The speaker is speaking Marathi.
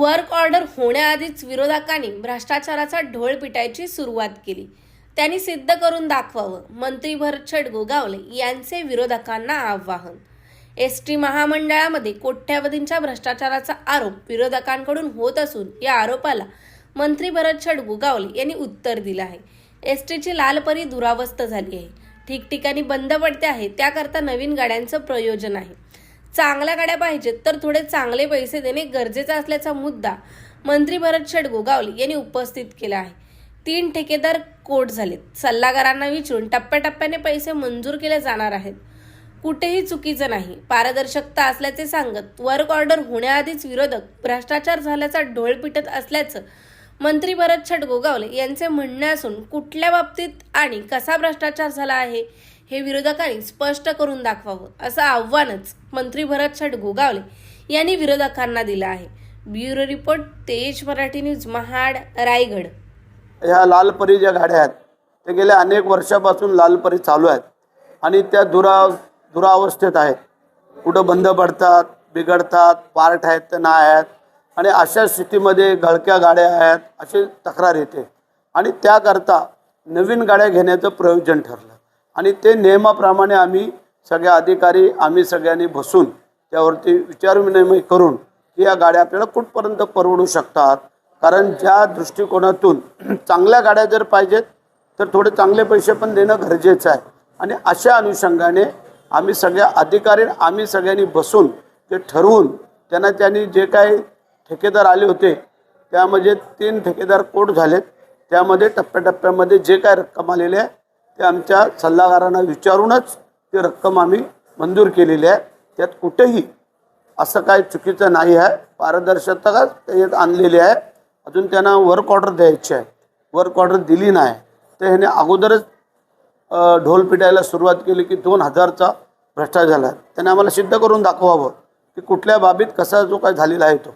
वर्क ऑर्डर होण्याआधीच विरोधकांनी भ्रष्टाचाराचा ढोळ पिटायची सुरुवात केली. त्यांनी सिद्ध करून दाखवावं मंत्री भरत गोगावले यांचे विरोधकांना आव्हान. एस टी महामंडळामध्ये कोट्यावधींच्या भ्रष्टाचाराचा आरोप विरोधकांकडून होत असून या आरोपाला मंत्री भरतछड गोगावले यांनी उत्तर दिलं आहे. एस टीची लालपरी दुरावस्थ झाली आहे. ठिकठिकाणी बंद पडते आहे त्याकरता नवीन गाड्यांचं प्रयोजन आहे. चांगल्या गाड्या पाहिजेत तर थोडे चांगले पैसे देणे गरजेचं असल्याचा मुद्दा मंत्री भरत गोगावले यांनी उपस्थित केला आहे. तीन ठेकेदार कोट झालेत. सल्लागारांना विचारून टप्प्याटप्प्याने पैसे मंजूर केले जाणार आहेत. कुठेही चुकीचं नाही. पारदर्शकता असल्याचे सांगत वर्क ऑर्डर होण्याआधीच विरोधक भ्रष्टाचार झाल्याचा ढोळ पिटत असल्याचं मंत्री भरत गोगावले यांचे म्हणणे असून कुठल्या बाबतीत आणि कसा भ्रष्टाचार झाला आहे हे विरोधकांनी स्पष्ट करून दाखवावं असं आव्हानच मंत्री भरत गोगावले यांनी विरोधकांना दिलं आहे. ब्युरो रिपोर्ट तेज मराठी न्यूज महाड रायगड. ह्या लालपरी ज्या गाड्या आहेत ते गेल्या अनेक वर्षापासून लालपरी चालू आहेत. आणि त्या दुरा दुरावस्थेत आहेत. कुठं बंद पडतात बिघडतात पार्ट आहेत तर नाही आहेत. आणि अशा स्थितीमध्ये गळक्या गाड्या आहेत अशी तक्रार येते. आणि त्याकरता नवीन गाड्या घेण्याचं प्रयोजन ठरलं. आणि ते नियमाप्रमाणे आम्ही सगळ्या अधिकारी आम्ही सगळ्यांनी बसून त्यावरती विचारविनिमय करून की या गाड्या आपल्याला कुठपर्यंत परवडू शकतात? कारण ज्या दृष्टिकोनातून चांगल्या गाड्या जर पाहिजेत तर थोडे चांगले पैसे पण देणं गरजेचं आहे. आणि अशा अनुषंगाने आम्ही सगळ्या अधिकारी आम्ही सगळ्यांनी बसून ते ठरवून त्यांना त्यांनी जे काही ठेकेदार आले होते त्यामध्ये तीन ठेकेदार कोट झालेत. त्यामध्ये टप्प्याटप्प्यामध्ये जे काय रक्कम आलेली आहे ते आमच्या सल्लागारांना विचारूनच ती रक्कम आम्ही मंजूर केलेली आहे. त्यात कुठेही असं काय चुकीचं नाही आहे. पारदर्शकता त्याच्यात आणलेली आहे. अजून त्यांना वर्क ऑर्डर द्यायची आहे. वर्क ऑर्डर दिली नाही. तर ह्याने अगोदरच ढोल पिटायला सुरुवात केली की दोन हजारचा भ्रष्टाचार झाला. त्याने आम्हाला सिद्ध करून दाखवावं की कुठल्या बाबीत कसा जो काय झालेला आहे तो.